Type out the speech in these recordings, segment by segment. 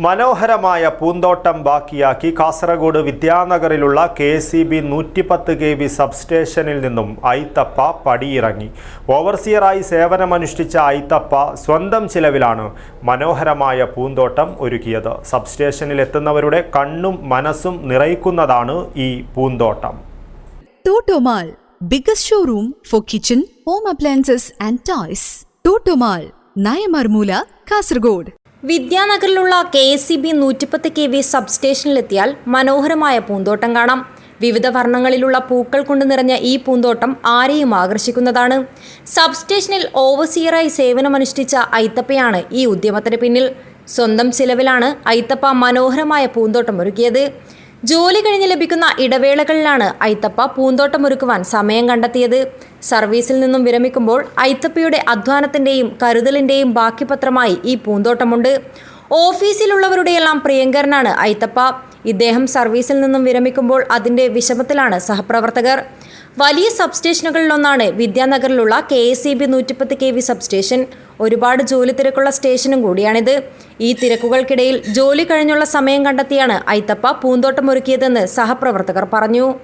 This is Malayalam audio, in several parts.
മനോഹരമായ പൂന്തോട്ടം ബാക്കിയാക്കി കാസർഗോഡ് വിദ്യാനഗറിലുള്ള കെ സി ബി നൂറ്റിപ്പത്ത് കെ വി സബ്സ്റ്റേഷനിൽ നിന്നും ഐത്തപ്പ പടിയിറങ്ങി ഓവർസിയറായി സേവനമനുഷ്ഠിച്ച ഐത്തപ്പ സ്വന്തം ചിലവിലാണ് മനോഹരമായ പൂന്തോട്ടം ഒരുക്കിയത് സബ്സ്റ്റേഷനിൽ എത്തുന്നവരുടെ കണ്ണും മനസ്സും നിറയ്ക്കുന്നതാണ് ഈ പൂന്തോട്ടം Totomall biggest showroom for kitchen home appliances and toys. Totomall Nayamarmoola Kasargod. വിദ്യാനഗറിലുള്ള കെ എസ് സി ബി നൂറ്റിപ്പത്ത് കെ വി സബ്സ്റ്റേഷനിലെത്തിയാൽ മനോഹരമായ പൂന്തോട്ടം കാണാം. വിവിധ വർണങ്ങളിലുള്ള പൂക്കൾ കൊണ്ട് നിറഞ്ഞ ഈ പൂന്തോട്ടം ആരെയും ആകർഷിക്കുന്നതാണ്. സബ്സ്റ്റേഷനിൽ ഓവർസിയറായി സേവനമനുഷ്ഠിച്ച ഐത്തപ്പയാണ് ഈ ഉദ്യമത്തിന് പിന്നിൽ. സ്വന്തം ചിലവിലാണ് ഐത്തപ്പ മനോഹരമായ പൂന്തോട്ടം ഒരുക്കിയത്. ജോലി കഴിഞ്ഞ് ലഭിക്കുന്ന ഇടവേളകളിലാണ് ഐത്തപ്പ പൂന്തോട്ടം പൂന്തോട്ടമൊരുക്കുവാൻ സമയം കണ്ടെത്തിയത്. സർവീസിൽ നിന്നും വിരമിക്കുമ്പോൾ ഐത്തപ്പിയുടെ അധ്വാനത്തിന്റെയും കരുതലിന്റെയും ബാക്കിപത്രമായി ഈ പൂന്തോട്ടമുണ്ട്. ഓഫീസിലുള്ളവരുടെയെല്ലാം പ്രിയങ്കരനാണ് ഐത്തപ്പ. ഇദ്ദേഹം സർവീസിൽ നിന്നും വിരമിക്കുമ്പോൾ അതിന്റെ വിഷമത്തിലാണ് സഹപ്രവർത്തകർ. വലിയ സബ്സ്റ്റേഷനുകളിലൊന്നാണ് വിദ്യാനഗറിലുള്ള കെ എസ് സി ബി നൂറ്റിപ്പത്ത് കെ വി സബ്സ്റ്റേഷൻ. ഒരുപാട് ജോലി തിരക്കുള്ള സ്റ്റേഷനും കൂടിയാണിത്. ഈ തിരക്കുകൾക്കിടയിൽ ജോലി കഴിഞ്ഞുള്ള സമയം കണ്ടെത്തിയാണ് ഐത്തപ്പ പൂന്തോട്ടമൊരുക്കിയതെന്ന് സഹപ്രവർത്തകർ പറഞ്ഞു.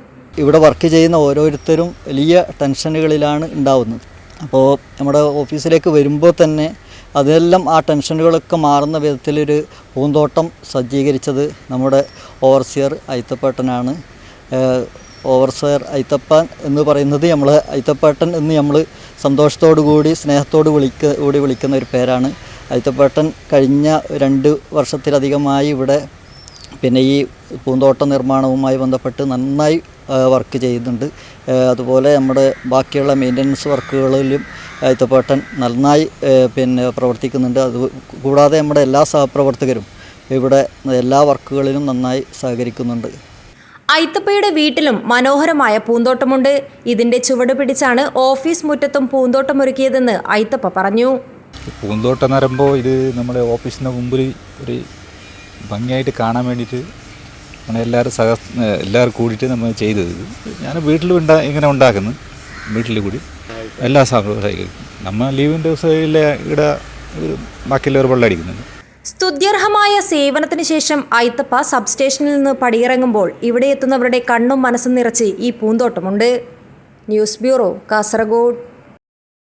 ഇവിടെ വർക്ക് ചെയ്യുന്ന ഓരോരുത്തരും വലിയ ടെൻഷനുകളിലാണ് ഉണ്ടാവുന്നത്. അപ്പോൾ നമ്മുടെ ഓഫീസിലേക്ക് വരുമ്പോൾ തന്നെ അതെല്ലാം ആ ടെൻഷനുകളൊക്കെ മാറുന്ന വിധത്തിലൊരു പൂന്തോട്ടം സജ്ജീകരിച്ചത് നമ്മുടെ ഓവർസിയർ ഐത്തപ്പേട്ടനാണ് ഓവർസിയർ ഐത്തപ്പൻ എന്ന് പറയുന്നത് നമ്മൾ ഐത്തപ്പേട്ടൻ എന്ന് നമ്മൾ സന്തോഷത്തോടു കൂടി സ്നേഹത്തോട് വിളിക്ക കൂടി വിളിക്കുന്ന ഒരു പേരാണ്. ഐത്തപ്പേട്ടൻ കഴിഞ്ഞ രണ്ട് വർഷത്തിലധികമായി ഇവിടെ പിന്നെ ഈ പൂന്തോട്ട നിർമ്മാണവുമായി ബന്ധപ്പെട്ട് നന്നായി വർക്ക് ചെയ്യുന്നുണ്ട്. അതുപോലെ നമ്മുടെ ബാക്കിയുള്ള മെയിന്റനൻസ് വർക്കുകളിലും ഐത്തപ്പേട്ടൻ നന്നായി പിന്നെ പ്രവർത്തിക്കുന്നുണ്ട്. അത് കൂടാതെ നമ്മുടെ എല്ലാ സഹപ്രവർത്തകരും ഇവിടെ എല്ലാ വർക്കുകളിലും നന്നായി സഹകരിക്കുന്നുണ്ട്. ഐത്തപ്പയുടെ വീട്ടിലും മനോഹരമായ പൂന്തോട്ടമുണ്ട്. ഇതിന്റെ ചുവട് പിടിച്ചാണ് ഓഫീസ് മുറ്റത്തും പൂന്തോട്ടം ഒരുക്കിയതെന്ന് ഐത്തപ്പ പറഞ്ഞു. പൂന്തോട്ടം എന്ന് പറയുമ്പോൾ ഇത് നമ്മുടെ ഓഫീസിന്റെ മുമ്പിൽ ഒരു ഭംഗിയായിട്ട് കാണാൻ വേണ്ടിയിട്ട് നമ്മളെല്ലാവരും സഹ എല്ലാവരും കൂടിയിട്ട് നമ്മൾ ചെയ്തത് ഞാൻ വീട്ടിൽ ഉണ്ടാ ഇങ്ങനെ ഉണ്ടാക്കുന്നു. വീട്ടിൽ കൂടി. എല്ലാ സാഹചര്യം നമ്മൾ ലീവിന്റെ ദിവസങ്ങളിലെ ഇവിടെ ബാക്കിയുള്ളവർ വെള്ളം അടിക്കുന്നുണ്ട്. സ്തുത്യർഹമായ സേവനത്തിന് ശേഷം ഐത്തപ്പ സബ്സ്റ്റേഷനിൽ നിന്ന് പടിയിറങ്ങുമ്പോൾ ഇവിടെ എത്തുന്നവരുടെ കണ്ണും മനസ്സും നിറച്ച് ഈ പൂന്തോട്ടമുണ്ട്. News bureau Kasaragod.